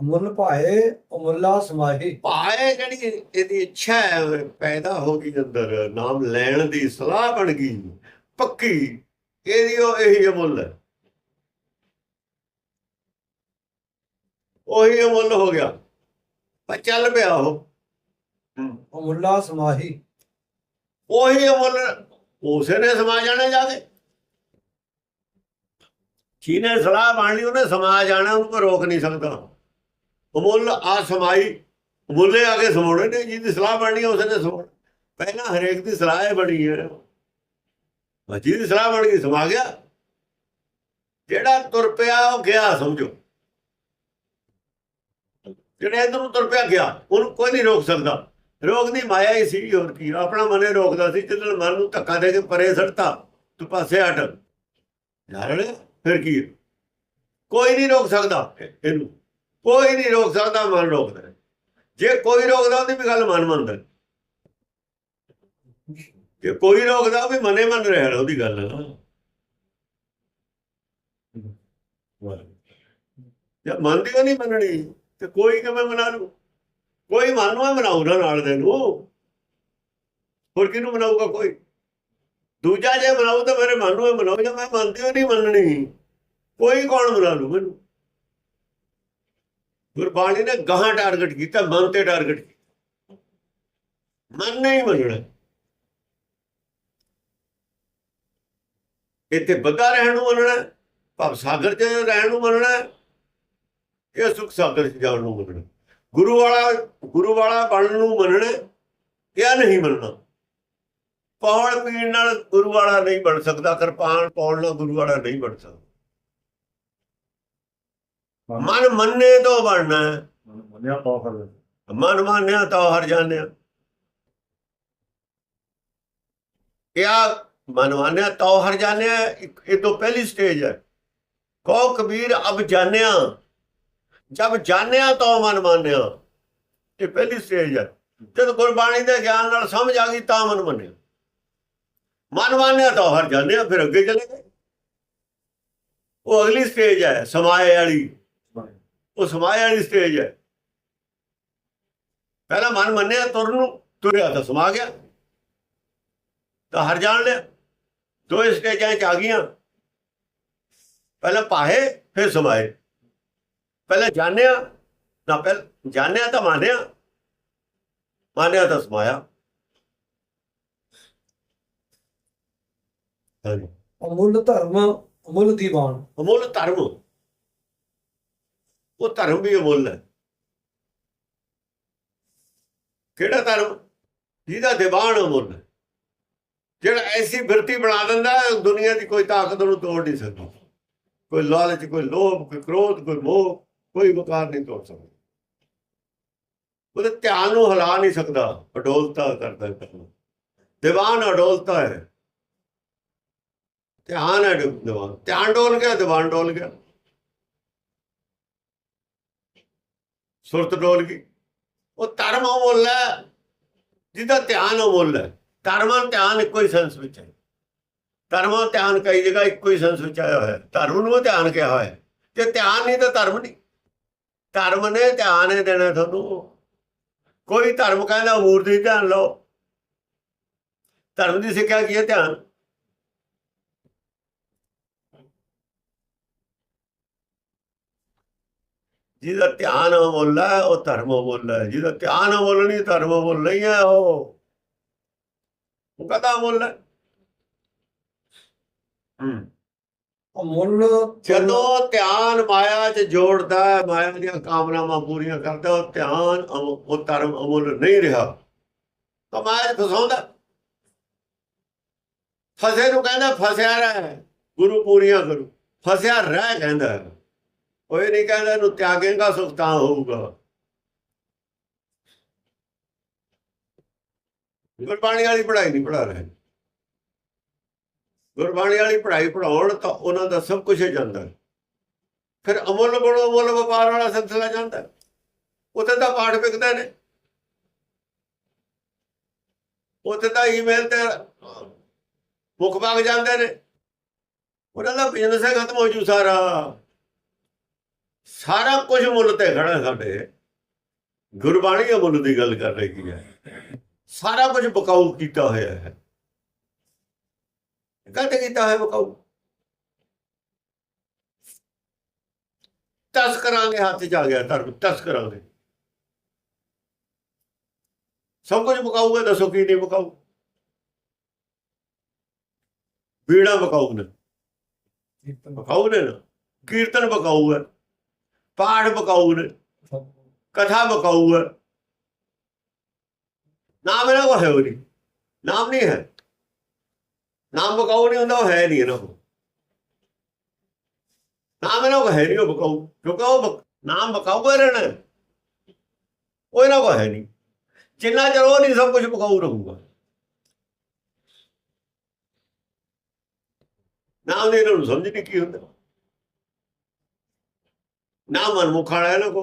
ਅਮੁੱਲ ਭਾਏ ਅਮੁੱਲਾ ਸਮਾਹੀ। ਭਾਏ ਜਿਹੜੀ ਇਹਦੀ ਇੱਛਾ ਹੈ ਪੈਦਾ ਹੋ ਗਈ ਅੰਦਰ ਨਾਮ ਲੈਣ ਦੀ ਸਲਾਹ ਬਣ ਗਈ। ਪੱਕੀ ਇਹਦੀ ਉਹ ਇਹੀ ਅਮੁੱਲ ਹੈ। ਉਹੀ ਅਮੁੱਲ ਹੋ ਗਿਆ। ਪਰ ਚੱਲ ਪਿਆ ਉਹ। ਅਮੁੱਲਾ ਸਮਾਹੀ। ਉਹੀ ਅਮੁੱਲ ਉਸੇ ਨੇ ਸਮਾ ਜਾਣਾ ਜਾ ਕੇ ਜਿਹਨੇ ਸਲਾਹ ਬਣ ਲਈ ਉਹਨੇ ਸਮਾ ਜਾਣਾ ਉਹਨੂੰ ਕੋਈ ਰੋਕ ਨਹੀਂ ਸਕਦਾ। ਅਮੁੱਲ ਆ ਸਮਾਈ, ਮੁੱਲੇ ਆ ਕੇ ਸਮਾਉਣੇ ਨੇ, ਜਿਹਦੀ ਸਲਾਹ ਬਣਨੀ ਹੈ ਉਸਨੇ ਸਮਾਉਣਾ। ਪਹਿਲਾਂ ਹਰੇਕ ਦੀ ਸਲਾਹ ਹੀ ਬਣੀ ਹੈ ਬਸ ਜਿਹਦੀ ਸਲਾਹ ਬਣ ਗਈ, ਸਮਾ ਗਿਆ। ਜਿਹੜਾ ਤੁਰ ਪਿਆ, ਉਹ ਗਿਆ, ਸਮਝੋ। ਜਿਹੜਾ ਇਧਰ ਨੂੰ ਤੁਰ ਪਿਆ, ਗਿਆ। ਉਹਨੂੰ ਕੋਈ ਨਹੀਂ ਰੋਕ ਸਕਦਾ। ਰੋਕਦੀ ਮਾਇਆ ਹੀ ਸੀ, ਹੋਰ ਕੀ। ਆਪਣਾ ਮਨੇ ਰੋਕਦਾ ਸੀ ਜਦੋਂ ਮਨ ਨੂੰ ਧੱਕਾ ਦੇ ਕੇ ਪਰੇ ਸੜਤਾ, ਤੂੰ ਪਾਸੇ ਹਟ। ਯਾਰ ਫਿਰ ਕੀ? ਕੋਈ ਨਹੀਂ ਰੋਕ ਸਕਦਾ। ਇਹਨੂੰ ਕੋਈ ਨਹੀਂ ਰੋਕ ਸਕਦਾ, ਮਨ ਰੋਕਦਾ। ਜੇ ਕੋਈ ਰੋਕਦਾ, ਉਹਦੀ ਵੀ ਗੱਲ ਮਨ ਮੰਨਦਾ। ਜੇ ਕੋਈ ਰੋਕਦਾ, ਉਹ ਵੀ ਮਨੇ ਮੰਨ ਰਿਹਾ ਉਹਦੀ ਗੱਲ। ਜੇ ਮੰਨਦੀ ਉਹ ਨਹੀਂ ਮੰਨਣੀ, ਤੇ ਕੋਈ ਕਿਵੇਂ ਮਨਾ ਲੂ ਕੋਈ ਮੰਨਵਾ ਮਨਾਉ ਨਾ ਨਾਲ ਦੇ ਨੂੰ। ਹੋਰ ਕਿਹਨੂੰ ਮਨਾਊਗਾ ਕੋਈ? ਦੂਜਾ ਜੇ ਮਨਾਉ ਤਾਂ ਮੇਰੇ ਮਨ ਨੂੰ ਇਹ ਮਨਾਉ ਮੈਂ ਮੰਨਦੀ ਹੋ ਨਹੀਂ ਮੰਨਣੀ, ਕੋਈ ਕੌਣ ਮਨਾ ਲੂ ਮੈਨੂੰ? ਗੁਰਬਾਣੀ ਨੇ ਗਾਹਾਂ ਟਾਰਗੇਟ ਕੀਤਾ ਮਨ ਤੇ ਟਾਰਗੇਟ ਕੀਤਾ। ਮਨ ਨਹੀਂ ਮੰਨਣਾ। ਇੱਥੇ ਬੱਧਾ ਰਹਿਣ ਨੂੰ ਮੰਨਣਾ ਹੈ, ਭਵ ਸਾਗਰ 'ਚ ਰਹਿਣ ਨੂੰ ਮੰਨਣਾ ਇਹ ਸੁਖ ਸਾਗਰ 'ਚ ਜਾਣ ਨੂੰ ਮੰਨਣਾ। ਗੁਰੂ ਵਾਲਾ ਗੁਰੂ ਵਾਲਾ ਬਣਨ ਨੂੰ ਮੰਨਣਾ ਕਿਆ ਨਹੀਂ ਮੰਨਣਾ। ਪੌਣ ਪੀਣ ਨਾਲ ਗੁਰੂ ਵਾਲਾ ਨਹੀਂ ਬਣ ਸਕਦਾ ਕਿਰਪਾਨ ਪਾਉਣ ਨਾਲ ਗੁਰੂ ਵਾਲਾ ਨਹੀਂ ਬਣ ਸਕਦਾ। ਮਨ ਮੰਨੇ ਤੋਂ ਬਣਨਾ ਹੈ। ਮੰਨਿਆ ਪਾਖਰ ਮਨ ਮਾਨਿਆ ਤਾਂ ਹਰ ਜਾਣਿਆ ਕਿਆ ਮਨ ਮਾਨਿਆ ਤਾਂ ਹਰ ਜਾਣਿਆ ਇਹ ਤੋਂ ਪਹਿਲੀ ਸਟੇਜ ਹੈ। ਕਹੋ ਕਬੀਰ ਅਬ ਜਾਣਿਆ। ਜਬ ਜਾਣਿਆ ਤਾਂ ਮਨ ਮਾਨਿਆ। ਇਹ ਪਹਿਲੀ ਸਟੇਜ ਹੈ। ਜਦ ਗੁਰਬਾਣੀ ਦੇ ਗਿਆਨ ਨਾਲ ਸਮਝ ਆ ਗਈ ਤਾਂ ਮਨ ਮੰਨਿਆ। ਮਨ ਮਾਨਿਆ ਤਾਂ ਹਰ ਜਾਣਿਆ ਫਿਰ ਅੱਗੇ ਚਲੇ ਗਏ। ਉਹ ਅਗਲੀ ਸਟੇਜ ਹੈ ਸਮਾਏ ਵਾਲੀ। ਉਹ ਸਮਾਏ ਵਾਲੀ ਸਟੇਜ ਹੈ। ਪਹਿਲਾਂ ਮਨ ਮੰਨਿਆ ਤੁਰ ਨੂੰ ਤੁਰਿਆ ਤਾਂ ਸਮਾ ਗਿਆ। ਤਾਂ ਹਰ ਜਾਣ ਲਿਆ। ਦੋ ਸਟੇਜਾਂ ਚ ਆ ਗਈਆਂ। ਪਹਿਲਾਂ ਪਾਹੇ ਫਿਰ ਸਮਾਏ। ਪਹਿਲਾਂ ਜਾਣਿਆ ਨਾ ਪਹਿਲ ਜਾਣਿਆ ਤਾਂ ਮੰਨਿਆ ਮੰਨਿਆ ਤਾਂ ਸਮਾਇਆ। ਅਮੁੱਲ ਧਰਮ ਅਮੁੱਲ ਦੀਵਾਨ। ਅਮੁੱਲ ਧਰਮ। ਉਹ ਧਰਮ ਵੀ ਅਮੁੱਲ ਹੈ। ਕਿਹੜਾ ਧਰਮ? ਜਿਹਦਾ ਦੀਵਾਨ ਅਮੁੱਲ ਹੈ। ਜਿਹੜਾ ਐਸੀ ਬਿਰਤੀ ਬਣਾ ਦਿੰਦਾ ਹੈ, ਦੁਨੀਆ ਦੀ ਕੋਈ ਤਾਕਤ ਨੂੰ ਤੋੜ ਨਹੀਂ ਸਕਦੀ। ਕੋਈ ਲਾਲਚ ਕੋਈ ਲੋਭ ਕੋਈ ਕ੍ਰੋਧ ਕੋਈ ਮੋਹ ਕੋਈ ਵਕਾਰ ਨਹੀਂ ਤੋੜ ਸਕਦਾ। ਉਹਦੇ ਧਿਆਨ ਨੂੰ ਹਿਲਾ ਨਹੀਂ ਸਕਦਾ ਅਡੋਲਤਾ ਕਰਦਾ ਦੀਵਾਨ ਅਡੋਲਤਾ ਹੈ। ਧਿਆਨ ਹੈ ਦੀਵਾਨ। ਧਿਆਨ ਡੋਲ ਗਿਆ ਦੀਵਾਨ ਡੋਲ ਗਿਆ। ਸੁਰਤ ਡੋਲ ਗਈ। ਉਹ ਧਰਮ ਅਮੁੱਲ ਹੈ, ਜਿਹਦਾ ਧਿਆਨ ਅਮੁੱਲ ਹੈ। ਧਰਮਾਂ ਧਿਆਨ ਇੱਕੋ ਹੀ ਸੈਂਸ ਵਿੱਚ ਹੈ। ਧਰਮਾਂ ਧਿਆਨ ਕਈ ਜਗ੍ਹਾ ਇੱਕੋ ਹੀ ਸੈਂਸ ਵਿੱਚ ਆਇਆ ਹੋਇਆ। ਧਰਮ ਨੂੰ ਉਹ ਧਿਆਨ ਕਿਹਾ ਹੋਇਆ। ਜੇ ਧਿਆਨ ਨਹੀਂ ਤਾਂ ਧਰਮ ਨਹੀਂ। ਧਰਮ ਨੇ ਧਿਆਨ ਹੀ ਦੇਣਾ ਤੁਹਾਨੂੰ। ਕੋਈ ਧਰਮ ਕਹਿੰਦਾ ਮੂਰਤੀ ਧਿਆਨ ਲਓ। ਧਰਮ ਦੀ ਸਿੱਖਿਆ ਕੀ ਹੈ? ਧਿਆਨ। ਜਿਹਦਾ ਧਿਆਨ ਅਮੁੱਲ ਹੈ ਉਹ ਧਰਮ ਅਮੁੱਲ ਹੈ। ਜਿਹਦਾ ਧਿਆਨ ਅਮੁੱਲ ਨਹੀਂ ਧਰਮ ਅਮੁੱਲ ਨਹੀਂ ਹੈ ਉਹ। ਉਹ ਕਹਦਾ ਅਮੁੱਲ ਹੈ? ਹੂੰ। ਅਮੁੱਲ ਜਦੋਂ ਧਿਆਨ ਮਾਇਆ 'ਚ ਜੋੜਦਾ ਹੈ ਮਾਇਆ ਦੀਆਂ ਕਾਮਨਾਵਾਂ ਪੂਰੀਆਂ ਕਰਦਾ ਉਹ ਧਿਆਨ ਅਮ- ਉਹ ਧਰਮ ਅਮੁੱਲ ਨਹੀਂ ਰਿਹਾ। ਤਾਂ ਮਾਇਆ 'ਚ ਫਸਾਉਂਦਾ ਫਸੇ ਨੂੰ ਕਹਿੰਦਾ ਫਸਿਆ ਰਹਿ। ਗੁਰੂ ਪੂਰੀਆਂ ਕਰੂ। ਫਸਿਆ ਰਹਿ ਕਹਿੰਦਾ। ਉਹ ਇਹ ਨਹੀਂ ਕਹਿੰਦਾ ਇਹਨੂੰ ਤਿਆਗੇਗਾ ਸੁਖ ਤਾਂ ਹੋਊਗਾ। ਗੁਰਬਾਣੀ ਵਾਲੀ ਪੜ੍ਹਾਈ ਨਹੀਂ ਪੜ੍ਹਾ ਰਹੇ। ਗੁਰਬਾਣੀ ਵਾਲੀ ਪੜ੍ਹਾਈ ਪੜਾਉਣ ਤਾਂ ਉਹਨਾਂ ਦਾ ਸਭ ਕੁਝ ਜਾਂਦਾ। ਫਿਰ ਅਮੁੱਲ ਗੁਣ ਅਮੁੱਲ ਵਪਾਰ ਵਾਲਾ ਸਿਲਸਿਲਾ ਜਾਂਦਾ। ਉੱਥੇ ਤਾਂ ਪਾਠ ਵਿਕਦੇ ਨੇ। ਉੱਥੇ ਤਾਂ ਈਮੇਲ ਤੇ ਮੁੱਖ ਭਾਗ ਜਾਂਦੇ ਨੇ। ਉਹਨਾਂ ਦਾ ਬਿਜ਼ਨਸ ਹੈ ਖਤਮ ਹੋ ਜੂ ਸਾਰਾ। ਸਾਰਾ ਕੁਝ ਮੁੱਲ ਤੇ ਖੜਾ ਸਾਡੇ। ਗੁਰਬਾਣੀ ਅਮੁੱਲ ਦੀ ਗੱਲ ਕਰ ਰਹੀ ਹੈ। ਸਾਰਾ ਕੁਝ ਬਕਾਊ ਕੀਤਾ ਹੋਇਆ ਹੈ। ਕਦ ਕੀਤਾ ਹੈ ਬਕਾਊ। ਤਸ ਕਰਾਂਗੇ ਹੱਥ ਚ ਆ ਗਿਆ ਧਰਮ ਤਸ ਕਰਾਂਗੇ। ਸਭ ਕੁਝ ਬਕਾਊ ਹੈ ਦੱਸੋ ਕੀ ਨਹੀਂ ਬਕਾਊ। ਵੀਣਾ ਬਕਾਊ ਨੇ। ਬਕਾਊ ਨੇ ਨਾ। ਕੀਰਤਨ ਬਕਾਊ ਹੈ। ਪਾਠ ਬਕਾਊ ਨੇ ਕਥਾ ਬਕਾਊ ਹੈ ਨਾਮ ਇਹਨਾਂ ਕੋ ਹੈ ਉਹ ਨਹੀਂ। ਨਾਮ ਨਹੀਂ ਹੈ। ਨਾਮ ਬਕਾਊ ਨਹੀਂ ਹੁੰਦਾ, ਉਹ ਹੈ ਨਹੀਂ ਇਹਨਾਂ ਕੋਲ। ਨਾਮ ਇਹਨਾਂ ਕੋ ਹੈ ਨਹੀਂ, ਉਹ ਬਕਾਊ ਕਿਉਂਕਿ ਉਹ ਬਕ- ਨਾਮ ਬਕਾਊ ਰਹਿਣਾ ਉਹ ਇਹਨਾਂ ਕੋਲ ਹੈ ਨਹੀਂ। ਜਿੰਨਾ ਚਿਰ ਉਹ ਨਹੀਂ ਸਭ ਕੁਝ ਬਕਾਊ ਰਹੂਗਾ ਨਾਮ ਦੇ ਇਹਨਾਂ ਨੂੰ ਸਮਝ ਨਹੀਂ ਕੀ ਹੁੰਦਾ। ਨਾਮ ਮਨਮੁਖ ਵਾਲਾ ਇਹਨਾਂ ਕੋ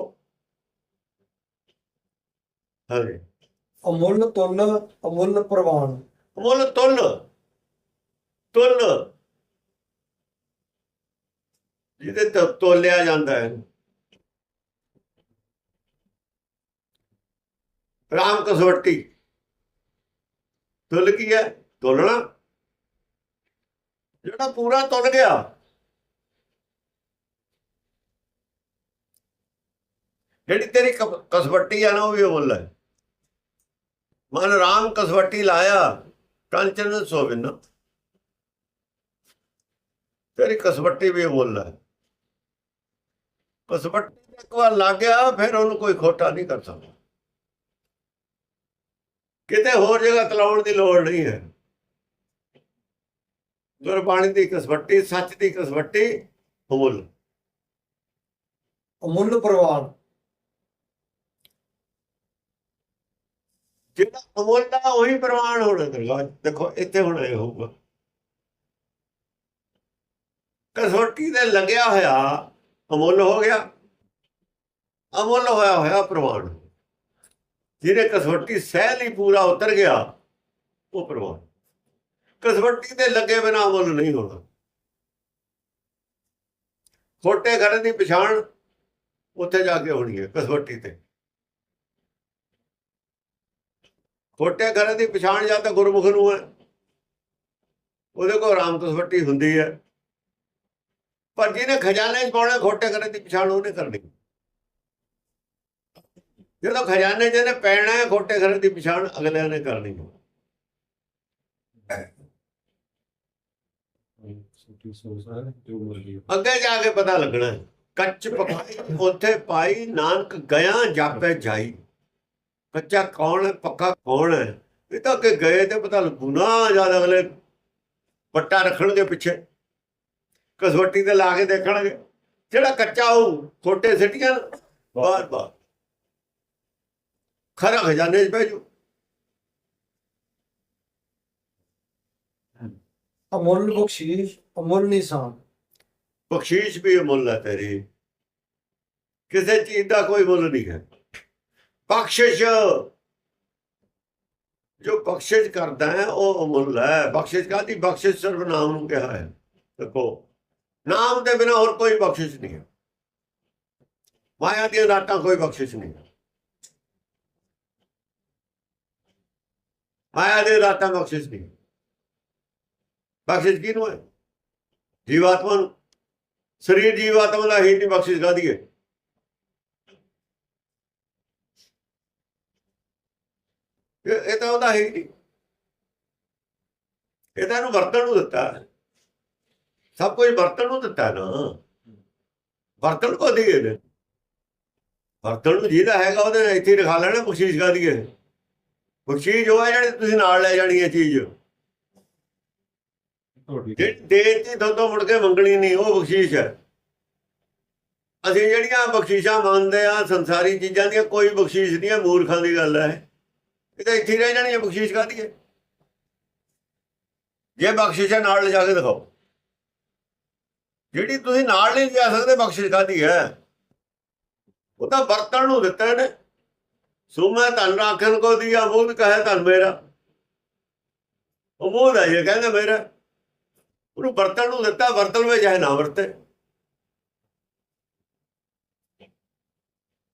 ਹਾਂਜੀ ਅਮੁੱਲ ਤੁੱਲ ਅਮੁੱਲ ਪ੍ਰਵਾਨ ਮੁੱਲ ਤੁੱਲ ਤੁੱਲ ਜਿਹਦੇ ਤੇ ਤੋਲਿਆ ਜਾਂਦਾ ਹੈ ਰਾਮ ਕਸਵੱਟੀ ਤੁੱਲ ਕੀ ਹੈ ਤੋਲਣਾ ਜਿਹੜਾ ਪੂਰਾ ਤੁੱਲ ਗਿਆ ਜਿਹੜੀ ਤੇਰੀ ਕਪ- ਕਸਵੱਟੀ ਆ ਨਾ, ਉਹ ਵੀ ਮੁੱਲ ਹੈ ਮਨ ਰਾਮ ਕਸਵੱਟੀ ਲਾਇਆ ਕੰਚਨ ਸੋਵਿਨ ਤੇਰੀ ਕਸਵੱਟੀ ਵੀ ਮੁੱਲ ਹੈ ਕਸਵੱਟੀ ਇੱਕ ਵਾਰ ਲੱਗ ਗਿਆ, ਫਿਰ ਉਹਨੂੰ ਕੋਈ ਖੋਟਾ ਨਹੀਂ ਕਰ ਸਕਦਾ। ਕਿਤੇ ਹੋਰ ਜਗ੍ਹਾ ਤਲਾਉਣ ਦੀ ਲੋੜ ਨਹੀਂ ਹੈ। ਗੁਰਬਾਣੀ ਦੀ ਕਸਵੱਟੀ, ਸੱਚ ਦੀ ਕਸਵੱਟੀ ਮੁੱਲ ਅਮੁੱਲ ਪ੍ਰਵਾਨ ਜਿਹੜਾ ਅਮੁੱਲ ਦਾ ਉਹੀ ਪ੍ਰਮਾਣ ਹੋਣਾ ਦਰਗਾਹ ਦੇਖੋ, ਇੱਥੇ ਹੁਣ ਇਹ ਹੋਊਗਾ। ਕਸੌਟੀ ਤੇ ਲੱਗਿਆ ਹੋਇਆ, ਅਮੁੱਲ ਹੋ ਗਿਆ। ਅਮੁੱਲ ਹੋਇਆ ਹੋਇਆ ਪ੍ਰਮਾਣ ਜਿਹਨੇ ਕਸੌਟੀ ਸਹਿ ਲਈ ਪੂਰਾ ਉਤਰ ਗਿਆ, ਉਹ ਪ੍ਰਮਾਣ ਕਸੌਟੀ ਤੇ ਲੱਗੇ ਬਿਨਾ ਅਮੁੱਲ ਨਹੀਂ ਹੋਣਾ। ਖੋਟੇ ਘਰ ਦੀ ਪਛਾਣ ਉੱਥੇ ਜਾ ਕੇ ਹੋਣੀ ਹੈ, ਕਸੌਟੀ ਤੇ। ਖੋਟੇ ਘਰ ਦੀ ਪਛਾਣ ਜਾਂ ਤਾਂ ਗੁਰਮੁਖ ਨੂੰ ਹੈ। ਉਹਦੇ ਕੋਲ ਰਾਮ ਕਸਵੱਟੀ ਹੁੰਦੀ ਹੈ। ਪਰ ਜਿਹਨੇ ਖਜ਼ਾਨੇ 'ਚ ਪਾਉਣਾ ਖੋਟੇ ਘਰ ਦੀ ਪਛਾਣ ਉਹਨੇ ਕਰਨੀ। ਜਦੋਂ ਖਜ਼ਾਨੇ 'ਚ ਇਹਨੇ ਪੈਣਾ ਹੈ ਖੋਟੇ ਘਰ ਦੀ ਪਛਾਣ ਅਗਲਿਆਂ ਨੇ ਕਰਨੀ। ਅੱਗੇ ਜਾ ਕੇ ਪਤਾ ਲੱਗਣਾ ਕੱਚ ਪਕਾਈ, ਉੱਥੇ ਪਾਈ, ਨਾਨਕ ਗਿਆ, ਜਾਪੇ ਜਾਈ। ਕੱਚਾ ਕੌਣ ਹੈ ਪੱਕਾ ਕੌਣ ਹੈ। ਇਹ ਤਾਂ ਕਿ ਗਏ ਤੇ ਪਤਾ ਲੱਗੂ ਨਾ ਜਦ ਅਗਲੇ ਪੱਟਾ ਰੱਖਣਗੇ ਪਿੱਛੇ। ਕਸਵੱਟੀ ਤੇ ਲਾ ਕੇ ਦੇਖਣਗੇ। ਜਿਹੜਾ ਕੱਚਾ ਉਹ ਛੋਟੇ ਸਿੱਟੀਆਂ ਬਾਰ ਬਾਰ। ਖਰਾ ਖਜ਼ਾਨੇ 'ਚ ਪੈ ਜੂ ਅਮੁੱਲ ਬਖਸ਼ੀਸ਼ ਅਮੁੱਲ ਨਿਸ਼ਾਨ। ਬਖਸ਼ੀਸ਼ ਵੀ ਮੁੱਲ ਹੈ ਤੇਰੀ। ਕਿਸੇ ਚੀਜ਼ ਦਾ ਕੋਈ ਮੁੱਲ ਨਹੀਂ ਹੈ। ਬਖਸ਼ਿਸ਼। ਜੋ ਬਖਸ਼ਿਸ਼ ਕਰਦਾ ਹੈ, ਉਹ ਅਮੁੱਲ ਹੈ। ਬਖਸ਼ਿਸ਼ ਕਾਦੀ ਬਖਸ਼ਿਸ਼ ਸਿਰਫ ਨਾਮ ਨੂੰ ਕਿਹਾ ਹੈ। ਦੇਖੋ, ਨਾਮ ਦੇ ਬਿਨਾ ਹੋਰ ਕੋਈ ਬਖਸ਼ਿਸ਼ ਨਹੀਂ ਹੈ। ਮਾਇਆ ਦੀਆਂ ਰਾਤਾਂ ਕੋਈ ਬਖਸ਼ਿਸ਼ ਨਹੀਂ ਹੈ। ਮਾਇਆ ਦੇ ਰਾਤਾਂ ਬਖਸ਼ਿਸ਼ ਨਹੀਂ ਬਖਸ਼ਿਸ਼ ਕਿਹਨੂੰ ਹੈ? ਜੀਵਾਤਮਾ ਨੂੰ। ਸਰੀਰ ਜੀਵਾਤਮਾ ਦਾ ਹੀ ਨਹੀਂ ਬਖਸ਼ਿਸ਼ ਕਾਦੀ ਹੈ। ਇਹ ਤਾਂ ਉਹਦਾ ਹੈ ਹੀ ਨਹੀਂ। ਇਹ ਤਾਂ ਇਹਨੂੰ ਵਰਤਣ ਨੂੰ ਦਿੱਤਾ। ਸਭ ਕੁਝ ਵਰਤਣ ਨੂੰ ਦਿੱਤਾ ਨਾ। ਵਰਤਣ ਕੋ ਦੀਏ ਨੇ ਵਰਤਣ ਨੂੰ ਜਿਹਦਾ ਹੈਗਾ ਉਹਦੇ ਇੱਥੇ ਰਖਾ ਲੈਣਾ ਬਖਸ਼ੀਸ਼ ਕਾ ਦੀਏ ਬਖਸ਼ੀਸ਼ ਉਹ ਹੈ ਜਿਹੜੇ ਤੁਸੀਂ ਨਾਲ ਲੈ ਜਾਣੀ ਹੈ ਚੀਜ਼। ਜਿਹੜੀ ਦੇ ਤੇ ਦੋਦੋਂ ਮੁੜ ਕੇ ਮੰਗਣੀ ਨਹੀਂ ਉਹ ਬਖਸ਼ੀਸ਼ ਹੈ। ਅਸੀਂ ਜਿਹੜੀਆਂ ਬਖਸ਼ੀਸ਼ਾਂ ਮੰਨਦੇ ਆ ਸੰਸਾਰੀ ਚੀਜ਼ਾਂ ਦੀਆਂ ਕੋਈ ਬਖਸ਼ੀਸ਼ ਨਹੀਂ ਹੈ ਮੂਰਖਾਂ ਦੀ ਗੱਲ ਹੈ। ਇਹ ਤਾਂ ਇੱਥੇ ਰਹਿ ਜਾਣੀ ਹੈ ਬਖਸ਼ਿਸ਼ ਕਾਹਦੀ ਹੈ ਜੇ ਬਖਸ਼ਿਸ਼ ਹੈ ਨਾਲ ਲਿਜਾ ਕੇ ਦਿਖਾਓ। ਜਿਹੜੀ ਤੁਸੀਂ ਨਾਲ ਨਹੀਂ ਲਿਜਾ ਸਕਦੇ, ਬਖਸ਼ਿਸ਼ ਕਾਹਦੀ ਹੈ ਉਹ ਤਾਂ ਵਰਤਣ ਨੂੰ ਦਿੱਤਾ ਨੇ ਸੁਮੈ ਧਨ ਰਾਖਣ ਕੋ ਦੀਆ ਬੋਧ ਕਹੇ ਧਨ ਮੇਰਾ। ਉਹ ਬੋਧ ਹੈ ਇਹ ਕਹਿੰਦਾ ਮੇਰਾ। ਉਹਨੂੰ ਵਰਤਣ ਨੂੰ ਦਿੱਤਾ, ਵਰਤਣ ਵਿੱਚ ਚਾਹੇ ਨਾ ਵਰਤੇ।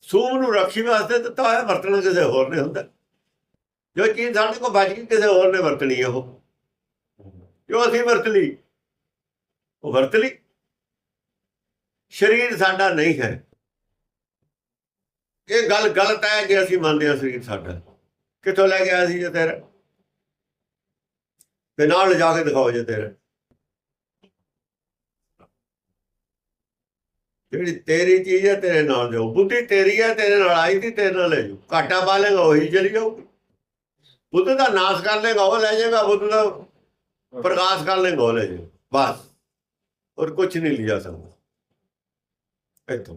ਸੂਮ ਨੂੰ ਰੱਖੀ ਵਾਸਤੇ ਦਿੱਤਾ ਹੋਇਆ, ਵਰਤਣਾ ਕਿਸੇ ਹੋਰ ਨੇ ਹੁੰਦਾ। ਜੋ ਚੀਜ਼ ਸਾਡੇ ਕੋਲ ਬਚ ਗਈ, ਕਿਸੇ ਹੋਰ ਨੇ ਵਰਤਣੀ ਹੈ ਉਹ। ਜੋ ਅਸੀਂ ਵਰਤ ਲਈ, ਉਹ ਵਰਤ ਲਈ। ਸਰੀਰ ਸਾਡਾ ਨਹੀਂ ਹੈ। ਇਹ ਗੱਲ ਗਲਤ ਹੈ ਜੇ ਅਸੀਂ ਮੰਨਦੇ ਹਾਂ ਸਰੀਰ ਸਾਡਾ। ਕਿੱਥੋਂ ਲੈ ਗਿਆ ਸੀ ਜੇ ਤੇਰਾ? ਤੇ ਨਾਲ ਲਿਜਾ ਕੇ ਦਿਖਾਓ ਜੇ ਤੇਰਾ। ਜਿਹੜੀ ਤੇਰੀ ਚੀਜ਼ ਹੈ ਤੇਰੇ ਨਾਲ ਜਾਓ। ਬੁੱਧੀ ਤੇਰੀ ਹੈ, ਤੇਰੇ ਨਾਲ ਆਈ ਸੀ, ਤੇਰੇ ਨਾਲ ਲੈ ਜਾਓ। ਘਾਟਾ ਪਾ ਲੇਗਾ, ਉਹੀ ਚਲੀ ਜਾਊਗੀ। ਬੁੱਧ ਦਾ ਨਾਸ਼ ਕਰ ਲੇਗਾ ਉਹ ਲੈ ਜਾਏਗਾ ਬੁੱਧ ਦਾ ਪ੍ਰਕਾਸ਼ ਕਰ ਲੇਗਾ ਉਹ ਲੈ ਜਾਏਗਾ। ਬਸ। ਔਰ ਕੁਝ ਨਹੀਂ ਲਿਆ ਸਕਦਾ। ਇਤੋਂ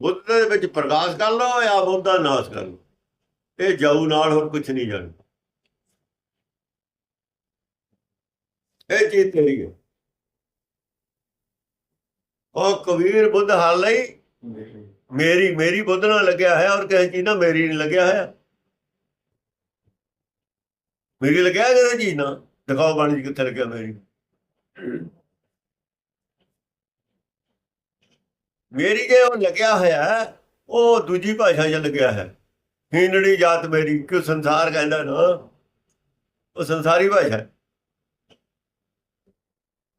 ਬੁੱਧ ਦੇ ਵਿੱਚ ਪ੍ਰਕਾਸ਼ ਕਰ ਲਓ ਜਾਂ ਬੁੱਧ ਦਾ ਨਾਸ਼ ਕਰ ਲਓ। ਇਹ ਜਾਊ ਨਾਲ ਹੋਰ ਕੁਝ ਨਹੀਂ ਜਾਣ ਇਹ ਚੀਜ਼ ਤੇਰੀ ਹੈ। ਉਹ ਕਬੀਰ ਬੁੱਧ ਹਾਲ ਲਈ ਮੇਰੀ ਮੇਰੀ ਬੁੱਧ ਨਾਲ ਲੱਗਿਆ ਹੈ ਔਰ ਕਿਸੇ ਚੀਜ਼ ਨਾਲ ਮੇਰੀ ਨਹੀਂ ਲੱਗਿਆ ਹੈ ਮੇਰੀ ਲੱਗਿਆ ਕਿਸੇ ਚੀਜ਼ ਨਾ? ਦਿਖਾਓ ਬਾਣੀ ਜੀ ਕਿੱਥੇ ਲੱਗਿਆ ਮੇਰੀ ਮੇਰੀ ਜੇ ਉਹ ਲੱਗਿਆ ਹੋਇਆ ਉਹ ਦੂਜੀ ਭਾਸ਼ਾ 'ਚ ਲੱਗਿਆ ਹੈ। ਹੀਨੜੀ ਜਾਤ ਮੇਰੀ ਕਿ ਸੰਸਾਰ ਕਹਿੰਦਾ ਨਾ? ਉਹ ਸੰਸਾਰੀ ਭਾਸ਼ਾ ਹੈ।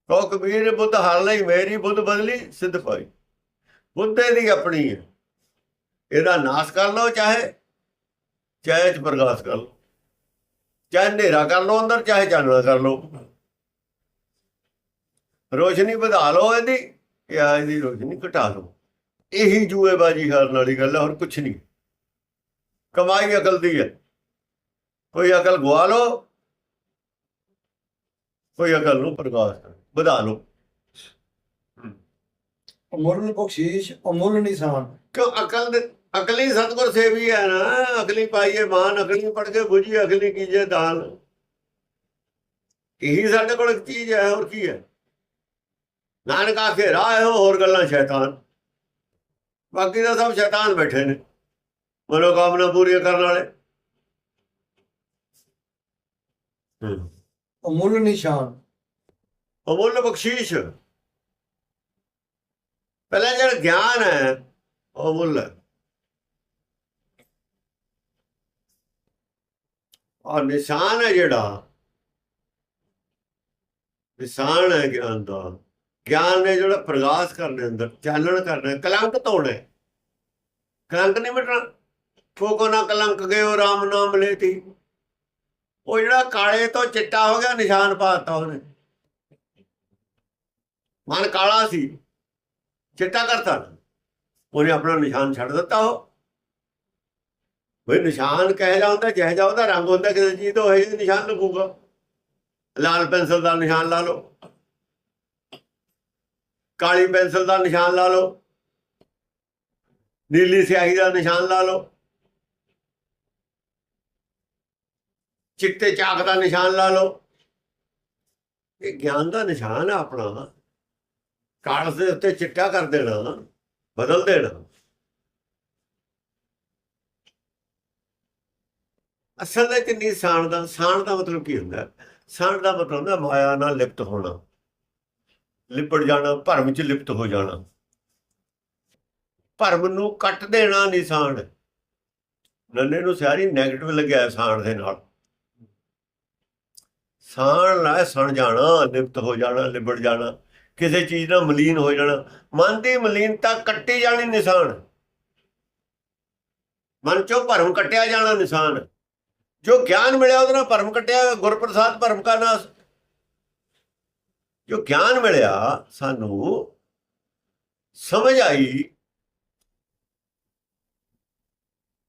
ਕੋ ਕਬੀਰ, ਬੁੱਧ ਹਾਰ ਲਈ ਮੇਰੀ, ਬੁੱਧ ਬਦਲੀ ਸਿੱਧ ਪਾਈ ਬੁੱਧੇ ਦੀ ਆਪਣੀ ਹੈ। ਇਹਦਾ ਨਾਸ਼ ਕਰ ਲਓ ਚਾਹੇ ਚਾਹੇ ਚ ਪ੍ਰਕਾਸ਼ ਕਰ ਲਓ। ਚਾਹੇ ਹਨੇਰਾ ਕਰ ਲਓ ਅੰਦਰ ਚਾਹੇ ਚਾਨਣਾ ਕਰ ਲਓ। ਰੋਸ਼ਨੀ ਵਧਾ ਲਓ ਇਹਦੀ ਜਾਂ ਇਹਦੀ ਰੋਸ਼ਨੀ ਘਟਾ ਲਓ। ਇਹੀ ਜੂਏਬਾਜੀ ਕਰਨ ਵਾਲੀ ਗੱਲ ਹੈ ਹੋਰ ਕੁਝ ਨਹੀਂ। ਕਮਾਈ ਅਕਲ ਦੀ ਹੈ। ਕੋਈ ਅਕਲ ਗਵਾ ਲਓ ਕੋਈ ਅਕਲ ਨੂੰ ਪ੍ਰਕਾਸ਼ ਵਧਾ ਲਓ। ਅਮੁੱਲ ਬਖਸ਼ੀਸ਼ ਅਮੁੱਲ ਨਿਸ਼ਾਨ। ਕਿਉਂ ਅਕਲ ਦੇ ਅਕਲੀ ਸਤਗੁਰ ਸੇਵੀ ਹੈ ਨਾ ਅਕਲੀ ਪਾਈਏ ਮਾਨ ਅਕਲੀ ਪੜ ਕੇ ਬੁਝੀ ਅਕਲੀ ਕੀਜੇ ਦਾਨ। ਇਹੀ ਸਾਡੇ ਕੋਲ ਇੱਕ ਚੀਜ਼ ਹੈ ਹੋਰ ਕੀ ਹੈ? ਨਾਨਕ ਆਖੇ ਰਾਹ ਹੈ ਹੋਰ ਗੱਲਾਂ ਸ਼ੈਤਾਨ। ਬਾਕੀ ਦਾ ਸਭ ਸ਼ੈਤਾਨ ਬੈਠੇ ਨੇ ਮਨੋ ਕਾਮਨਾ ਪੂਰੀਆਂ ਕਰਨ ਵਾਲੇ। ਅਮੁੱਲ ਨਿਸ਼ਾਨ। ਅਮੁੱਲ ਬਖਸ਼ੀਸ਼। ਪਹਿਲਾਂ ਜਿਹੜਾ ਗਿਆਨ ਹੈ ਉਹ ਅਮੁੱਲ ਹੈ। ਔਰ ਨਿਸ਼ਾਨ ਹੈ ਜਿਹੜਾ। ਨਿਸ਼ਾਨ ਹੈ ਗਿਆਨ ਦਾ। ਗਿਆਨ ਨੇ ਜਿਹੜਾ ਪ੍ਰਗਾਸ ਕਰਨੇ ਅੰਦਰ, ਚਾਨਣ ਕਰਨਾ, ਕਲੰਕ ਤੋੜੇ ਕਲੰਕ ਨਹੀਂ ਮਿਟਣਾ ਫੋਕੋ ਨਾ ਕਲੰਕ ਗਏ ਰਾਮ ਨਾਮ ਲੈਤੀ। ਉਹ ਜਿਹੜਾ ਕਾਲੇ ਤੋਂ ਚਿੱਟਾ ਹੋ ਗਿਆ, ਨਿਸ਼ਾਨ ਪਾਤਾ ਉਹਨੇ। ਮਨ ਕਾਲਾ ਸੀ। ਚਿੱਟਾ ਕਰਤਾ। ਉਹਨੇ ਆਪਣਾ ਨਿਸ਼ਾਨ ਛੱਡ ਦਿੱਤਾ ਉਹ। ਬਈ ਨਿਸ਼ਾਨ ਕਹਿ ਜਾ ਹੁੰਦਾ, ਜਿਹੇ ਜਾ ਉਹਦਾ ਰੰਗ ਹੁੰਦਾ, ਕਿਸੇ ਚੀਜ਼ ਤੋਂ ਇਹ ਨਿਸ਼ਾਨ ਲੱਗੂਗਾ। ਲਾਲ ਪੈਨਸਲ ਦਾ ਨਿਸ਼ਾਨ ਲਾ ਲਓ। ਕਾਲੀ ਪੈਨਸਲ ਦਾ ਨਿਸ਼ਾਨ ਲਾ ਲਓ। ਨੀਲੀ ਸਿਆਹੀ ਦਾ ਨਿਸ਼ਾਨ ਲਾ ਲਓ। ਚਿੱਟੇ ਚਾਕ ਦਾ ਨਿਸ਼ਾਨ ਲਾ ਲਓ। ਇਹ ਗਿਆਨ ਦਾ ਨਿਸ਼ਾਨ ਹੈ ਆਪਣਾ। ਕਾਲਸ ਦੇ ਉੱਤੇ ਚਿੱਟਾ ਕਰ ਦੇਣਾ, ਬਦਲ ਦੇਣਾ। ਅਸਲ ਵਿੱਚ ਨਿਸ਼ਾਨ ਦਾ, ਸਾਣ ਦਾ ਮਤਲਬ ਕੀ ਹੁੰਦਾ? ਹੈ? ਸਾਣ ਦਾ ਮਤਲਬ ਹੁੰਦਾ ਮਾਇਆ ਨਾਲ ਲਿਪਤ ਹੋਣਾ। ਲਿਪੜ ਜਾਣਾ, ਭਰਮ ਚ ਲਿਪਤ ਹੋ ਜਾਣਾ। ਭਰਮ ਨੂੰ ਕੱਟ ਦੇਣਾ ਨਿਸ਼ਾਨ ਨੰਨੇ ਨੂੰ ਸਾਰੀ 네ਗੇਟਿਵ ਲੱਗਿਆ ਸਾਣ ਦੇ ਨਾਲ। ਸਾਣ ਲਾ ਸਣ ਜਾਣਾ, ਲਿਪਤ ਹੋ ਜਾਣਾ, ਲਿਬੜ ਜਾਣਾ। ਕਿਸੇ ਚੀਜ਼ ਨਾਲ ਮਲੀਨ ਹੋ ਜਾਣਾ। ਮਨ ਦੀ ਮਲੀਨਤਾ ਕੱਟੀ ਜਾਣੀ ਨਿਸ਼ਾਨ ਮਨ ਚੋਂ ਭਰਮ ਕੱਟਿਆ ਜਾਣਾ ਨਿਸ਼ਾਨ ਜੋ ਗਿਆਨ ਮਿਲਿਆ ਉਹਦੇ ਨਾਲ ਭਰਮ ਕੱਟਿਆ, ਗੁਰਪ੍ਰਸਾਦ ਭਰਮ ਕਾ ਨਾਸ ਜੋ ਗਿਆਨ ਮਿਲਿਆ ਸਾਨੂੰ, ਸਮਝ ਆਈ,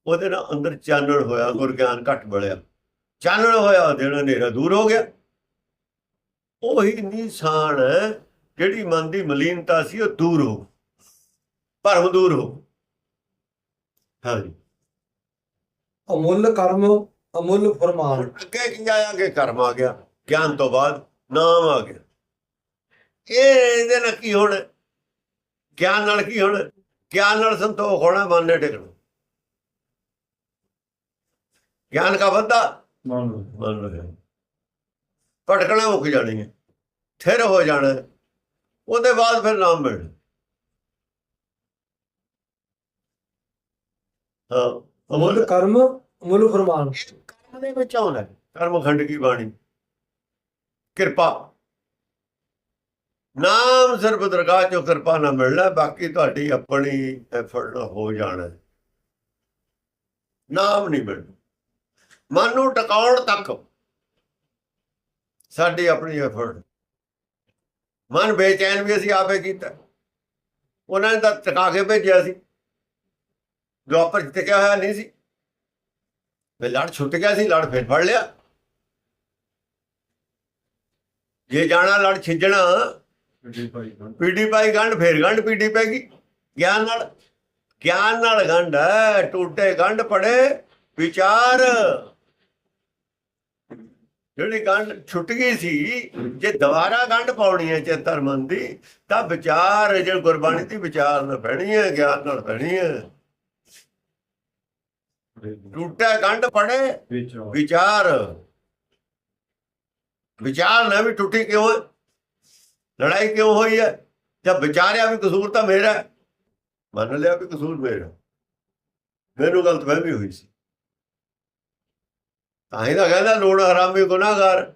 ਉਹਦੇ ਨਾਲ ਅੰਦਰ ਚਾਨਣ ਹੋਇਆ, ਗੁਰ ਗਿਆਨ ਘਟ ਬੜਿਆ। ਚਾਨਣ ਹੋਇਆ ਜਿਹੜਾ ਹਨੇਰਾ ਦੂਰ ਹੋ ਗਿਆ। ਉਹੀ ਨਿਸ਼ਾਨ ਜਿਹੜੀ ਮਨ ਦੀ ਮਲੀਨਤਾ ਸੀ, ਉਹ ਦੂਰ ਹੋ ਭਰਮ ਦੂਰ ਹੋ ਹਾਂਜੀ। ਅਮੁੱਲ ਕਰਮ ਅਮੁੱਲ ਫਰਮਾਨ। ਅੱਗੇ ਕੀ ਆਇਆ ਅੱਗੇ ਕਰਮ ਆ ਗਿਆ ਗਿਆਨ ਤੋਂ ਬਾਅਦ ਨਾਮ ਆ ਗਿਆ। ਇਹ ਇਹਦੇ ਨਾਲ ਕੀ ਹੋਣਾ? ਗਿਆਨ ਨਾਲ ਕੀ ਹੋਣਾ? ਗਿਆਨ ਨਾਲ ਸੰਤੋਖ ਹੋਣਾ ਮਨ ਨੇ ਟਿਕਣਾ ਗਿਆਨ ਕਾ ਬੰਦਾ? ਮੰਨ ਰਿਹਾ ਭਟਕਣਾ ਮੁੱਕ ਜਾਣੀ ਹੈ ਥਿਰ ਹੋ ਜਾਣਾ। ਉਹਦੇ ਬਾਅਦ ਫਿਰ ਨਾਮ ਮਿਲਣਾ। ਹਾਂ ਅਮੁੱਲ ਕਰਮ ਅਮੁੱਲ ਫਰਮਾਨ। ਕਰਮ ਦੇ ਵਿੱਚ ਆਉਣਾ ਹੈ, ਕਰਮ ਖੰਡ ਕੀ ਬਾਣੀ? ਕਿਰਪਾ। ਨਾਮ ਸਿਰਫ ਦਰਗਾਹ ਚੋਂ ਕਿਰਪਾ ਨਾ ਮਿਲਣਾ ਬਾਕੀ ਤੁਹਾਡੀ ਆਪਣੀ ਐਫਰਟ ਨਾਲ ਹੋ ਜਾਣਾ। ਨਾਮ ਨਹੀਂ ਮਿਲਣਾ। ਮਨ ਨੂੰ ਟਿਕਾਉਣ ਤੱਕ ਸਾਡੀ ਆਪਣੀ ਐਫਰਟ ਮਨ ਬੇਚੈਨ ਵੀ ਅਸੀਂ ਆਪੇ ਕੀਤਾ। ਉਹਨਾਂ ਨੇ ਤਾਂ ਟਿਕਾ ਕੇ ਭੇਜਿਆ ਸੀ। ਦੁਆਪਰ ਜਿੱਤੇ ਕਿਹਾ ਹੋਇਆ ਨਹੀਂ ਸੀ। ਫਿਰ ਲੜ ਛੁੱਟ ਗਿਆ ਸੀ, ਲੜ ਫਿਰ ਫੜ ਲਿਆ। ਜੇ ਜਾਣਾ, ਲੜ ਛਿੰਝਣਾ ਪੀਡੀ ਪਾਈ ਗੰਢ, ਫੇਰ ਗੰਢ ਪੀੜੀ ਪੈ ਗਈ। ਗਿਆਨ ਨਾਲ ਗਿਆਨ ਨਾਲ ਗੰਢ ਹੈ ਟੂਟੇ ਗੰਢ ਪੜੇ, ਵਿਚਾਰ। ਜਿਹੜੀ ਗੰਢ ਛੁੱਟ ਗਈ ਸੀ, ਜੇ ਦੁਬਾਰਾ ਗੰਢ ਪਾਉਣੀ ਹੈ ਚੇਤਰ ਮਨ ਦੀ, ਤਾਂ ਵਿਚਾਰ, ਜੇ ਗੁਰਬਾਣੀ ਦੀ ਵਿਚਾਰ ਨਾਲ ਪੈਣੀ ਹੈ ਗਿਆਨ ਨਾਲ ਪੈਣੀ ਹੈ ਟੂਟੇ ਗੰਢ ਪੜੇ ਵਿਚਾਰ। ਵਿਚਾਰ ਨਾ ਵੀ ਟੁੱਟੀ ਕਿਉਂ ਲੜਾਈ ਕਿਉਂ ਹੋਈ ਹੈ? ਜਦ ਵਿਚਾਰਿਆ ਵੀ ਕਸੂਰ ਤਾਂ ਮੇਰਾ। ਮੰਨ ਲਿਆ ਵੀ ਕਸੂਰ ਮੇਰਾ ਮੈਨੂੰ ਗਲਤ ਫਹਿਮੀ ਹੋਈ ਸੀ। ਤਾਂ ਹੀ ਤਾਂ ਕਹਿੰਦਾ ਲੋੜ ਹਰਾਮੀ ਗੁਨਾਹਗਾਰ।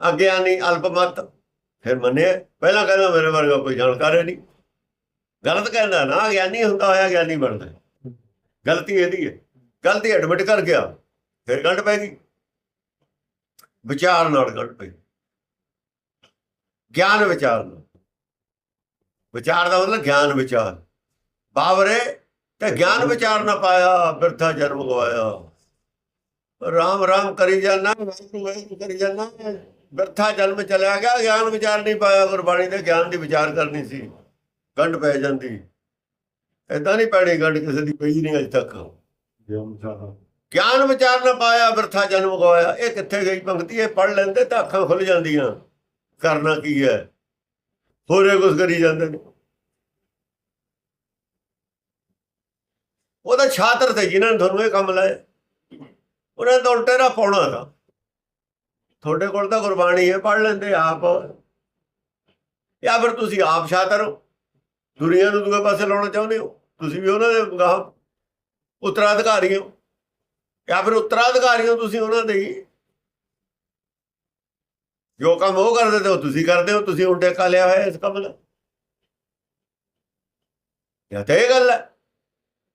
ਅਗਿਆਨੀ ਅਲਪਮਤ ਫਿਰ ਮੰਨਿਆ। ਪਹਿਲਾਂ ਕਹਿੰਦਾ ਮੇਰੇ ਵਰਗਾ ਕੋਈ ਜਾਣਕਾਰ ਨਹੀਂ। ਗਲਤ ਕਹਿੰਦਾ ਨਾ, ਗਿਆਨੀ ਹੁੰਦਾ ਹੋਇਆ ਗਿਆਨੀ ਬਣਦਾ। ਗਲਤੀ ਇਹਦੀ ਹੈ। ਗਲਤੀ ਐਡਮਿਟ ਕਰ ਗਿਆ, ਫਿਰ ਗੰਢ ਪੈ ਗਈ। ਵਿਚਾਰ ਨਾਲ ਗੰਢ ਪਈ ਗਿਆਨ ਵਿਚਾਰ ਨਾਲ। ਵਿਚਾਰ ਦਾ ਮਤਲਬ ਗਿਆਨ ਵਿਚਾਰ। ਬਾਵਰੇ ਤੇ ਗਿਆਨ ਵਿਚਾਰ ਨਾ ਪਾਇਆ, ਬਿਰਥਾ ਜਨਮ ਗਵਾਇਆ। ਰਾਮ ਰਾਮ ਕਰੀ ਜਾਣਾ ਵਾਹਿਗੁਰੂ ਵਾਹਿਗੁਰੂ ਕਰੀ ਜਾਣਾ ਬਿਰਥਾ ਜਨਮ ਚਲਿਆ ਗਿਆ, ਗਿਆਨ ਵਿਚਾਰ ਨਹੀਂ ਪਾਇਆ, ਗੁਰਬਾਣੀ ਦੇ ਗਿਆਨ ਦੀ ਵਿਚਾਰ ਕਰਨੀ ਸੀ। ਗੰਢ ਪੈ ਜਾਂਦੀ। ਏਦਾਂ ਨਹੀਂ ਪੈਣੀ ਗੰਢ ਕਿਸੇ ਦੀ ਪਈ ਨਹੀਂ ਅਜੇ ਤੱਕ। ਗਿਆਨ ਵਿਚਾਰ ਨਾ ਪਾਇਆ ਬਿਰਥਾ ਜਨਮ ਗਵਾਇਆ। ਇਹ ਕਿੱਥੇ ਗਈ ਪੰਕਤੀ? ਇਹ ਪੜ ਲੈਂਦੇ ਤਾਂ ਅੱਖਾਂ ਖੁੱਲ ਜਾਂਦੀਆਂ। ਕਰਨਾ ਕੀ ਹੈ? ਹੋਰੇ ਕੁਝ ਕਰੀ ਜਾਂਦੇ ਨੇ। ਉਹਦਾ ਛਾਤਰ ਤੇ ਜਿਨ੍ਹਾਂ ਨੇ ਤੁਹਾਨੂੰ ਇਹ ਕੰਮ ਲਾਇਆ। ਉਹਨਾਂ ਨੇ ਤਾਂ ਉਲਟੇ ਰਾ ਪਾਉਣਾ ਦਾ ਤੁਹਾਡੇ ਕੋਲ ਤਾਂ ਗੁਰਬਾਣੀ ਹੈ ਪੜ ਲੈਂਦੇ ਆਪ। ਜਾਂ ਫਿਰ ਤੁਸੀਂ ਆਪ ਛਾਤਰ ਹੋ? ਦੁਨੀਆ ਨੂੰ ਦੂਏ ਪਾਸੇ ਲਾਉਣਾ ਚਾਹੁੰਦੇ ਹੋ? ਤੁਸੀਂ ਵੀ ਉਹਨਾਂ ਦੇ ਗਾਹ ਉਤਰਾਧਿਕਾਰੀ ਹੋ ਜਾਂ ਫਿਰ ਉਤਰਾਧਿਕਾਰੀ ਹੋ ਤੁਸੀਂ ਉਹਨਾਂ ਦੇ ਹੀ। ਜੋ ਕੰਮ ਉਹ ਕਰਦੇ ਤੇ ਉਹ ਤੁਸੀਂ ਕਰਦੇ ਹੋ ਤੁਸੀਂ ਉਲਟੇ ਕਾ ਲਿਆ ਹੋਇਆ ਇਸ ਕੰਮ ਦਾ। ਜਾਂ ਤਾਂ ਇਹ ਗੱਲ ਹੈ।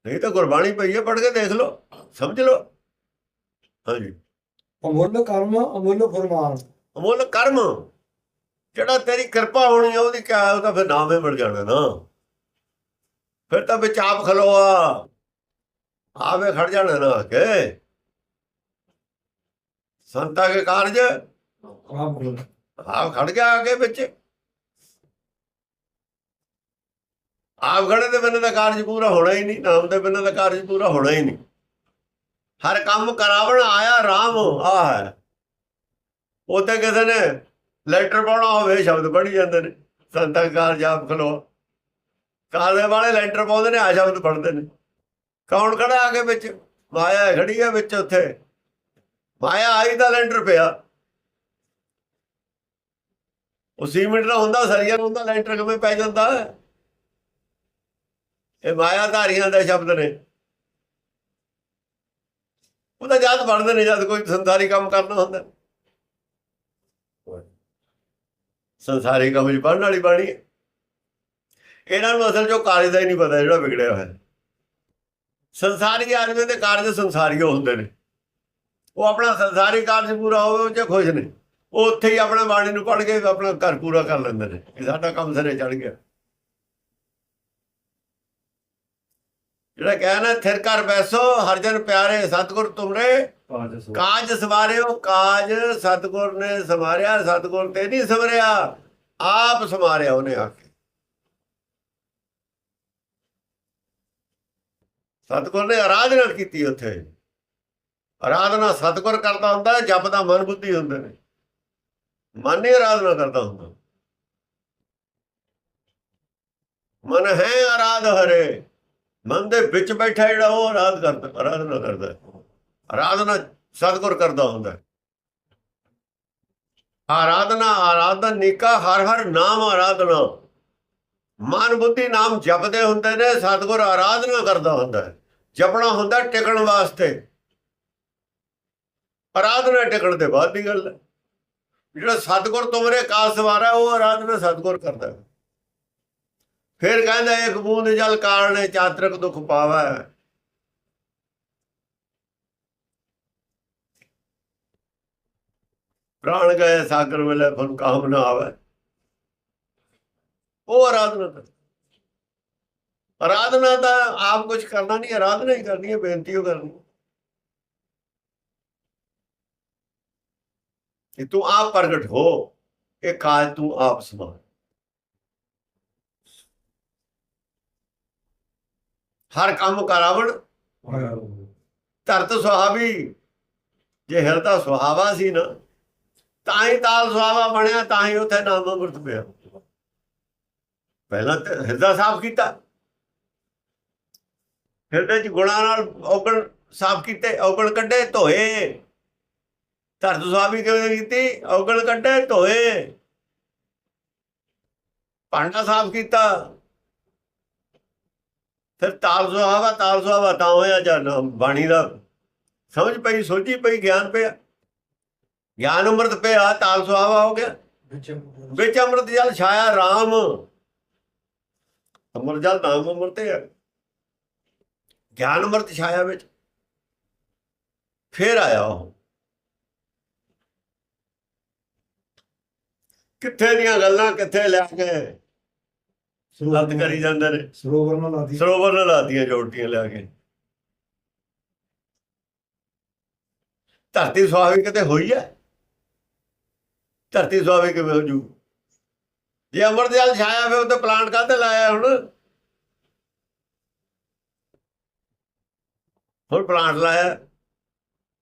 ਨਹੀਂ ਤਾਂ ਗੁਰਬਾਣੀ ਪਈ ਹੈ ਪੜ੍ਹ ਕੇ ਦੇਖ ਲਓ ਸਮਝ ਲਓ। ਹਾਂਜੀ। ਅਮੁੱਲ ਕਰਮ ਅਮੁੱਲ ਫਰਮਾਨ। ਅਮੁੱਲ ਕਰਮ। ਜਿਹੜਾ ਤੇਰੀ ਕਿਰਪਾ ਹੋਣੀ ਹੈ ਉਹਦੀ ਕਿਆ ਹੈ ਉਹ ਤਾਂ ਫਿਰ ਨਾਮੇ ਮਿਲ ਜਾਣਾ ਨਾ। ਫਿਰ ਤਾਂ ਵਿੱਚ ਆਪ ਖਲੋਆ ਆਵੇ ਖੜ ਜਾਣਾ ਨਾ ਕੇ। ਸੰਤਾ ਕੇ ਕਾਰਜ? ਆਪ ਖੜ ਗਿਆ ਆਗੇ ਵਿੱਚ। ਆਪ ਖੜੇ ਤੇ ਬਿਨਾਂ ਦਾ ਕਾਰਜ ਪੂਰਾ ਹੋਣਾ ਹੀ ਨਹੀਂ। ਨਾਮ ਦੇ ਬਿਨਾਂ ਦਾ ਕਾਰਜ ਪੂਰਾ ਹੋਣਾ ਹੀ ਨਹੀਂ। ਹਰ ਕੰਮ ਕਰਾਵਣ ਆਇਆ RAM ਆ ਹੈ। ਉਤੇ ਕਿਸੇ ਨੇ ਲੈਟਰ ਪਾਉਣਾ ਹੋਵੇ ਸ਼ਬਦ ਪੜ੍ਹੀ ਜਾਂਦੇ ਨੇ। ਸੰਤਾਂ ਕਾਰਜ ਆਪ ਖਲੋ। ਕਾਲੇ ਵਾਲੇ ਲੈਂਟਰ ਪਾਉਂਦੇ ਨੇ, ਆ ਸ਼ਬਦ ਪੜ੍ਹਦੇ ਨੇ। ਕੌਣ ਖੜਾ ਆ ਕੇ ਵਿੱਚ? ਮਾਇਆ ਖੜੀ ਹੈ ਵਿੱਚ ਉੱਥੇ। ਮਾਇਆ ਆਈ ਦਾ ਲੈਂਟਰ ਪਿਆ। ਉਹ ਸੀਮਿੰਟ ਦਾ ਹੁੰਦਾ, ਸਰੀਆ ਹੁੰਦਾ, ਲੈਂਟਰ ਕਿਵੇਂ ਪੈ ਜਾਂਦਾ? ਇਹ ਮਾਇਆ ਧਾਰੀਆਂ ਦੇ ਸ਼ਬਦ ਨੇ। ਉਹਦਾ ਜਦ ਬਣਦੇ ਨੇ, ਜਦ ਕੋਈ ਸੰਸਾਰੀ ਕੰਮ ਕਰਨਾ ਹੁੰਦਾ। ਸੰਸਾਰੀ ਕੰਮ ਵਿੱਚ ਪੜਨ ਵਾਲੀ ਬਾਣੀ ਹੈ। ਇਹਨਾਂ ਨੂੰ ਅਸਲ ਜੋ ਕਾਰਜ ਦਾ ਹੀ ਨਹੀਂ ਪਤਾ ਜਿਹੜਾ ਵਿਗੜਿਆ ਹੋਇਆ। ਸੰਸਾਰੀ ਆਦਮੀ ਦੇ ਕਾਰਜ ਸੰਸਾਰੀ ਹੁੰਦੇ ਨੇ। ਉਹ ਆਪਣਾ ਸੰਸਾਰੀ ਕਾਰਜ ਪੂਰਾ ਹੋਵੇ ਉਹ 'ਚ ਖੁਸ਼ ਨੇ। ਉਹ ਉੱਥੇ ਹੀ ਆਪਣਾ ਬਾਣੀ ਨੂੰ ਪੜ੍ਹ ਕੇ ਆਪਣਾ ਘਰ ਪੂਰਾ ਕਰ ਲੈਂਦੇ ਨੇ। ਕਿ ਸਾਡਾ ਕੰਮ ਸਿਰੇ ਚੜ ਗਿਆ। ਜਿਹੜਾ ਕਹਿਣਾ ਥਿਰ ਕਰ ਬੈਸੋ ਹਰ ਜਨ ਪਿਆਰੇ ਸਤਿਗੁਰ ਤੁਮਰੇ। ਕਾਜ ਸਵਾਰਿਓ। ਕਾਜ ਸਤਿਗੁਰ ਨੇ ਸਵਾਰਿਆ ਸਤਿਗੁਰ ਤੇ ਨਹੀਂ ਸਵਰਿਆ। ਆਪ ਸਵਾਰਿਆ ਉਹਨੇ ਆ ਕੇ। ਸਤਿਗੁਰ ਨੇ ਆਰਾਧਨਾ ਕੀਤੀ ਉੱਥੇ। ਆਰਾਧਨਾ ਸਤਿਗੁਰ ਕਰਦਾ ਹੁੰਦਾ ਹੈ, ਜਪ ਦਾ ਮਨ ਬੁੱਧੀ ਹੁੰਦੇ ਨੇ। ਮਨ ਹੀ ਆਰਾਧਨਾ ਕਰਦਾ ਹੁੰਦਾ। ਮਨ ਹੈ ਆਰਾਧ ਹਰੇ ਮਨ ਦੇ ਵਿੱਚ ਬੈਠਾ ਜਿਹੜਾ ਉਹ ਆਰਾਧ ਕਰਦਾ ਆਰਾਧਨਾ ਕਰਦਾ। ਆਰਾਧਨਾ ਸਤਿਗੁਰ ਕਰਦਾ ਹੁੰਦਾ। ਹੈ। ਆਰਾਧਨਾ ਆਰਾਧਨ ਨਿਕਾ ਹਰ ਹਰ ਨਾਮ ਆਰਾਧਨਾ। ਮਨ ਬੁੱਧੀ ਨਾਮ ਜਪਦੇ ਹੁੰਦੇ ਨੇ, ਸਤਿਗੁਰ ਆਰਾਧਨਾ ਕਰਦਾ ਹੁੰਦਾ ਹੈ। ਜਪਣਾ ਹੁੰਦਾ ਟਿਕਣ ਵਾਸਤੇ। ਆਰਾਧਨਾ ਟਿਕਣ ਦੇ ਬਾਅਦ ਦੀ ਗੱਲ ਹੈ। ਜਿਹੜਾ ਸਤਿਗੁਰ ਤੁਮਰੇ ਕਾਲ ਸਵਾਰਾ ਉਹ ਆਰਾਧਨਾ ਸਤਿਗੁਰ ਕਰਦਾ ਹੈ। ਫਿਰ ਕਹਿੰਦਾ, ਇੱਕ ਬੂੰਦ ਜਲ ਕਾਰਣੇ ਚਾਤਰਕ ਦੁਖ ਪਾਵੈ। ਪ੍ਰਾਣ ਗਏ ਸਾਗਰ ਵੇਲੇ ਫਨ ਕਾਮ ਨਾ ਆਵੇ। ਉਹ ਆਰਾਧਨਾ ਕਰ ਆਰਾਧਨਾ ਦਾ ਆਪ ਕੁਝ ਕਰਨਾ ਨਹੀਂ, ਆਰਾਧਨਾ ਹੀ ਕਰਨੀ ਹੈ, ਬੇਨਤੀ ਉਹ ਕਰਨੀ ਕਿ ਤੂੰ ਆਪ ਪ੍ਰਗਟ ਹੋ, ਇਹ ਕਾਜ ਤੂੰ ਆਪ ਸਮਾਨ ਹਰ ਕੰਮ ਕਰਾਵਣ, ਧਰਤ ਸੁਹਾਵੀ। ਜੇ ਹਿਰਦਾ ਸੁਹਾਵਾ ਸੀ ਨਾ, ਤਾਂ ਹੀ ਤਾਲ ਸੁਹਾਵਾ ਬਣਿਆ, ਤਾਂ ਹੀ ਉੱਥੇ ਨਾਮ ਅੰਮ੍ਰਿਤ ਪਿਆ। ਪਹਿਲਾਂ ਤੇ ਹਿਰਦਾ ਸਾਫ਼ ਕੀਤਾ। ਹਿਰਦੇ ਚ ਗੁਣਾਂ ਨਾਲ ਔਗਣ ਸਾਫ਼ ਕੀਤੇ ਔਗਣ ਕੱਢੇ ਧੋਏ। ਧਰਤ ਸੁਹਾਵੀ ਕਿਵੇਂ ਕੀਤੀ? ਔਗਣ ਕੱਢੇ ਧੋਏ। ਭਾਂਡਾ ਸਾਫ਼ ਕੀਤਾ। ਫਿਰ ਤਾਲ ਸੁਹਾਵਾ ਤਾਲ ਸੁਹਾਵਾ ਤਾਂ ਹੋਇਆ ਜਾਂ ਬਾਣੀ ਦਾ ਸਮਝ ਪਈ ਸੋਚੀ ਪਈ ਗਿਆਨ ਪਿਆ। ਗਿਆਨ ਅੰਮ੍ਰਿਤ ਪਿਆ ਤਾਲ ਸੁਹਾਵਾ ਹੋ ਗਿਆ। ਵਿੱਚ ਅੰਮ੍ਰਿਤ। ਜਲ ਛਾਇਆ RAM ਅੰਮ੍ਰਿਤ ਜਲ ਨਾਮ ਅੰਮ੍ਰਿਤ ਹੈ। ਗਿਆਨ ਅੰਮ੍ਰਿਤ ਛਾਇਆ ਵਿੱਚ। ਫੇਰ ਆਇਆ ਉਹ। ਕਿੱਥੇ ਦੀਆਂ ਗੱਲਾਂ ਕਿੱਥੇ ਲਿਆ ਕੇ? ਲੱਦ ਕਰੀ ਜਾਂਦੇ ਨੇ। ਸਰੋਵਰ ਨਾਲ ਲਾਦੀ। ਸਰੋਵਰ ਨਾਲ ਲਾਤੀਆਂ ਜੋੜਤੀਆਂ ਲਿਆ ਕੇ। ਧਰਤੀ ਸੁਹਾਵੀ ਕਿਤੇ ਹੋਈ ਹੈ? ਧਰਤੀ ਸੁਹਾਵੀ ਕਿਵੇਂ ਹੋ ਜੂ? ਜੇ ਅਮਰ ਜਲ ਛਾਇਆ ਫਿਰ ਉੱਤੇ ਪਲਾਂਟ ਕਾਹਤੇ ਲਾਇਆ ਹੁਣ? ਹੁਣ ਪਲਾਂਟ ਲਾਇਆ।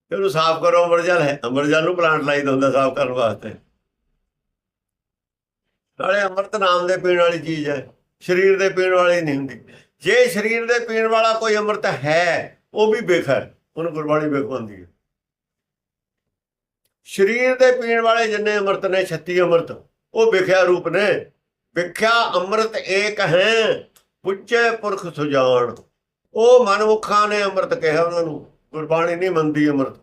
ਤੇ ਉਹਨੂੰ ਸਾਫ਼ ਕਰੋ ਅਮਰ ਜਲ ਹੈ ਅਮਰ ਜਲ ਨੂੰ ਪਲਾਂਟ ਲਾਈਦਾ ਹੁੰਦਾ ਸਾਫ਼ ਕਰਨ ਵਾਸਤੇ। ਨਾਲੇ ਅੰਮ੍ਰਿਤ ਨਾਮ ਦੇ ਪੀਣ ਵਾਲੀ ਚੀਜ਼ ਹੈ। ਸਰੀਰ ਦੇ ਪੀਣ ਵਾਲੀ ਨਹੀਂ ਹੁੰਦੀ। ਜੇ ਸਰੀਰ ਦੇ ਪੀਣ ਵਾਲਾ ਕੋਈ ਅੰਮ੍ਰਿਤ ਹੈ, ਉਹ ਵੀ ਬੇਖਰ। ਉਹਨੂੰ ਗੁਰਬਾਣੀ ਬਿਖ ਹੈ। ਸਰੀਰ ਦੇ ਪੀਣ ਵਾਲੇ ਜਿੰਨੇ ਅੰਮ੍ਰਿਤ ਨੇ 36 ਅੰਮ੍ਰਿਤ। ਉਹ ਵਿਖਿਆ ਰੂਪ ਨੇ। ਵਿਖਿਆ ਅੰਮ੍ਰਿਤ ਏਕ ਹੈ ਪੁੱਛੇ ਪੁਰਖ ਸੁਜਾਨ ਉਹ ਮਨਮੁਖਾਂ ਨੇ ਅੰਮ੍ਰਿਤ ਕਿਹਾ ਉਹਨਾਂ ਨੂੰ। ਗੁਰਬਾਣੀ ਨਹੀਂ ਮੰਨਦੀ ਅੰਮ੍ਰਿਤ।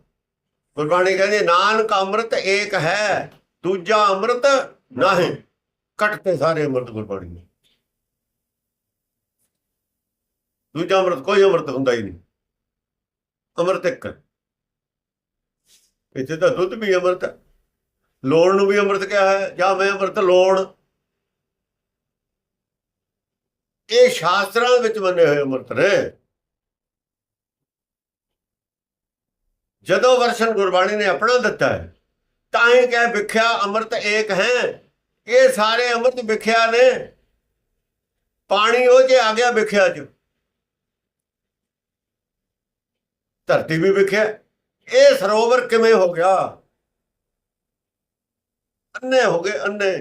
ਗੁਰਬਾਣੀ ਕਹਿੰਦੀ, ਨਾਨਕ ਅੰਮ੍ਰਿਤ ਏਕ ਹੈ, ਦੂਜਾ ਅੰਮ੍ਰਿਤ ਨਹੀਂ। ਕੱਟਤੇ ਸਾਰੇ ਅੰਮ੍ਰਿਤ ਗੁਰਬਾਣੀ ਨੇ। ਦੂਜਾ ਅੰਮ੍ਰਿਤ, ਕੋਈ ਅੰਮ੍ਰਿਤ ਹੁੰਦਾ ਹੀ ਨਹੀਂ। ਅੰਮ੍ਰਿਤ ਇੱਕ ਇੱਥੇ ਤਾਂ ਦੁੱਧ ਵੀ ਅੰਮ੍ਰਿਤ ਹੈ। ਲੋਣ ਨੂੰ ਵੀ ਅੰਮ੍ਰਿਤ ਕਿਹਾ ਹੈ, ਜਾਂ ਮੈਂ ਅੰਮ੍ਰਿਤ ਲੋਣ ਇਹ ਸ਼ਾਸਤਰਾਂ ਵਿੱਚ ਮੰਨੇ ਹੋਏ ਅੰਮ੍ਰਿਤ ਨੇ। ਜਦੋਂ ਵਰਸ਼ਨ ਗੁਰਬਾਣੀ ਨੇ ਆਪਣਾ ਦਿੱਤਾ ਹੈ, ਤਾਂ ਹੀ ਕਹੇ ਵਿਖਿਆ ਅੰਮ੍ਰਿਤ ਏਕ ਹੈ। ਇਹ ਸਾਰੇ ਅੰਮ੍ਰਿਤ ਵਿਖਿਆ ਨੇ। ਪਾਣੀ ਉਹ ਜੇ ਆ ਗਿਆ ਵਿਖਿਆ ਚ। ਧਰਤੀ ਵੀ ਵਿਖਿਆ। ਇਹ ਸਰੋਵਰ ਕਿਵੇਂ ਹੋ ਗਿਆ? ਅੰਨੇ ਹੋ ਗਏ ਅੰਨੇ।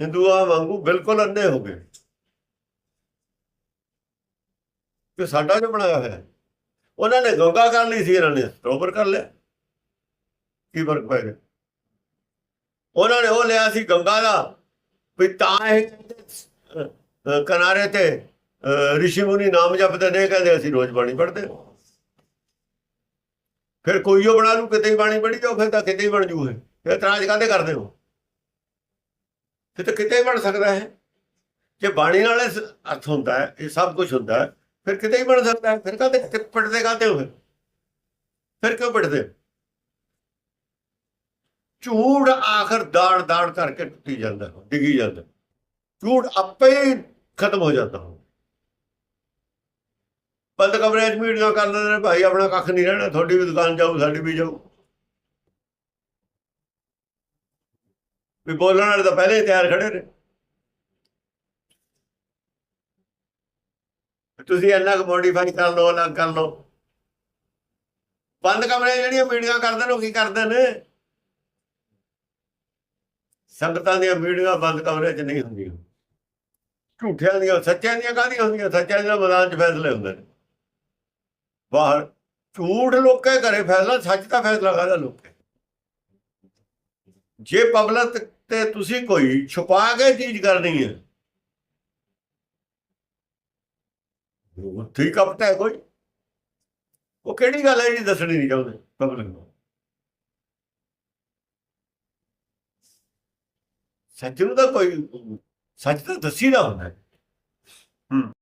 ਹਿੰਦੂਆਂ ਵਾਂਗੂ ਬਿਲਕੁਲ ਅੰਨੇ ਹੋ ਗਏ। ਕਿ ਸਾਡਾ ਜੋ ਬਣਾਇਆ ਹੋਇਆ ਉਹਨਾਂ ਨੇ ਗੰਗਾ ਕਰ ਲਈ ਸੀ ਇਹਨਾਂ ਨੇ ਸਰੋਵਰ ਕਰ ਲਿਆ। ਕੀ ਫ਼ਰਕ ਪੈ ਗਿਆ? ਉਹਨਾਂ ਨੇ ਉਹ ਲਿਆ ਸੀ ਗੰਗਾ ਦਾ ਵੀ ਤਾਂ ਇਹ ਕਿਨਾਰੇ ਤੇ ਅਹ, ਰਿਸ਼ੀ ਮੁਨੀ ਨਾਮ ਜਪਦੇ ਨੇ ਕਹਿੰਦੇ ਅਸੀਂ ਰੋਜ਼ ਬਾਣੀ ਪੜ੍ਹਦੇ। ਫਿਰ ਕੋਈ ਉਹ ਬਣਾ ਲੂ ਕਿਤੇ ਹੀ ਬਾਣੀ ਪੜ੍ਹੀ ਜਾਓ ਫਿਰ ਤਾਂ ਕਿਤੇ ਹੀ ਬਣ ਜੂ ਇਹ ਫਿਰ ਇਤਰਾਜ਼ ਕਾਹਦੇ ਕਰਦੇ ਹੋ? ਫਿਰ ਤਾਂ ਕਿਤੇ ਹੀ ਬਣ ਸਕਦਾ ਹੈ। ਜੇ ਬਾਣੀ ਨਾਲ ਇਸ ਅਰਥ ਹੁੰਦਾ ਹੈ, ਇਹ ਸਭ ਕੁਝ ਹੁੰਦਾ ਹੈ, ਫਿਰ ਕਿਤੇ ਹੀ ਬਣ ਸਕਦਾ ਹੈ। ਫਿਰ ਕਾਹਦੇ ਕਿ- ਪੜ੍ਹਦੇ ਕਾਹਦੇ ਹੋ ਫਿਰ? ਫਿਰ ਕਿਉਂ ਪੜ੍ਹਦੇ ਝੂੜ ਆਖਰ ਦਾੜ ਦਾੜ ਕਰਕੇ ਟੁੱਟੀ ਜਾਂਦਾ ਡਿੱਗੀ ਜਾਂਦਾ ਝੂੜ ਆਪੇ ਹੀ ਖਤਮ ਹੋ ਜਾਂਦਾ ਹੋ। ਬੰਦ ਕਮਰੇ 'ਚ ਮੀਟਿੰਗਾਂ ਕਰ ਦਿੰਦੇ ਨੇ, ਭਾਈ ਆਪਣਾ ਕੱਖ ਨਹੀਂ ਰਹਿਣਾ, ਤੁਹਾਡੀ ਵੀ ਦੁਕਾਨ ਜਾਊ ਸਾਡੀ ਵੀ ਜਾਊ ਵੀ ਬੋਲਣ ਵਾਲੇ ਤਾਂ ਪਹਿਲੇ ਤਿਆਰ ਖੜੇ ਨੇ। ਤੁਸੀਂ ਇੰਨਾ ਕੁ ਮੋਡੀਫਾਈ ਕਰ ਲਓ, ਅਲੱਗ ਕਰ ਲਓ। ਬੰਦ ਕਮਰੇ ਜਿਹੜੀਆਂ ਮੀਟਿੰਗਾਂ ਕਰਦੇ ਨੇ, ਉਹ ਕੀ ਕਰਦੇ ਨੇ? ਸੰਗਤਾਂ ਦੀਆਂ ਮੀਟਿੰਗਾਂ ਬੰਦ ਕਮਰੇ 'ਚ ਨਹੀਂ ਹੁੰਦੀਆਂ। ਝੂਠਿਆਂ ਦੀਆਂ, ਸੱਚਿਆਂ ਦੀਆਂ ਕਾਹਦੀਆਂ ਹੁੰਦੀਆਂ? ਸੱਚਿਆਂ ਦੇ ਮੈਦਾਨ 'ਚ ਫੈਸਲੇ ਹੁੰਦੇ ਨੇ। ਬਾਹਰ ਝੂਠ ਲੋਕੇ ਘਰੇ ਫੈਸਲਾ, ਸੱਚ ਦਾ ਫੈਸਲਾ ਕਰਦਾ ਲੋਕੇ ਜੇ ਪਬਲਿਕ ਤੇ ਤੁਸੀਂ ਕੋਈ ਛੁਪਾ ਕੇ ਚੀਜ਼ ਕਰਨੀ ਹੈ? ਉੱਥੇ ਹੀ ਕਪਟ ਹੈ ਕੋਈ। ਉਹ ਕਿਹੜੀ ਗੱਲ ਹੈ ਜਿਹੜੀ ਦੱਸਣੀ ਨਹੀਂ ਚਾਹੁੰਦੇ? ਪਬਲਿਕ ਨੂੰ ਸੱਚ ਨੂੰ ਤਾਂ ਕੋਈ, ਸੱਚ ਤਾਂ ਦੱਸੀ ਦਾ ਹੁੰਦਾ ਹੈ। ਹੂੰ।